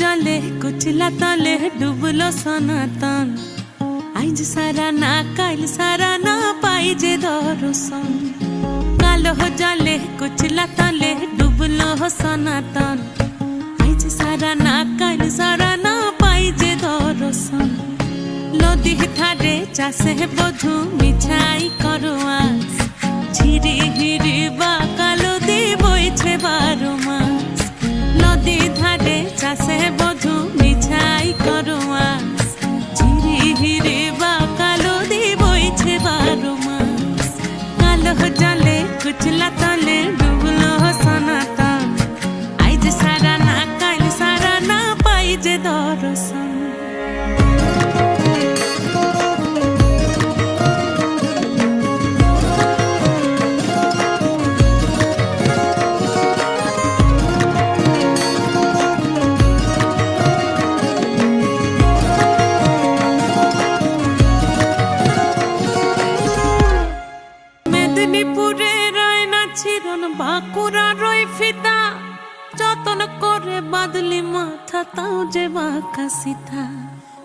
জলে কুচলা তলে ডুবলো সনাতন আইজ সারা না কাল সারা না পাই যে দর্শন কালো জলে কুচলা তলে ডুবলো সনাতন আইজ সারা না কাল সারা না পাই যে দর্শন নদী ধারে চাষে বধু মিছাই করো চাষে বধু মিছাই করো আস ঝিরি বা কালো দি বইছে বারো মাস। জলে কুচলা তলে ডুবলো সনাতন। আইজ সারা না কাল সারা না পাই যে দর্শন চিরন বাঁকুড়া রই ফিতা। যতন করে বাদলি মাথা, তাও যে বাঁকা সীতা।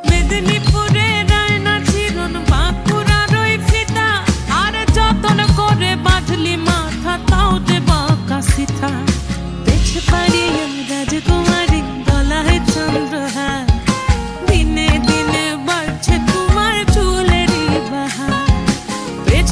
মেদিনীপুরে রায়না চিরন বাঁকুড়া রই ফিতা। আর যতন করে বাদলি মাথা, তাও যে বাঁকা সীতা। দেখে পারি রাজকুমারী গলায় চন্দ্রহার। দিনে দিনে বাড়ছে তোমার চুলেরই বাহার। পেছ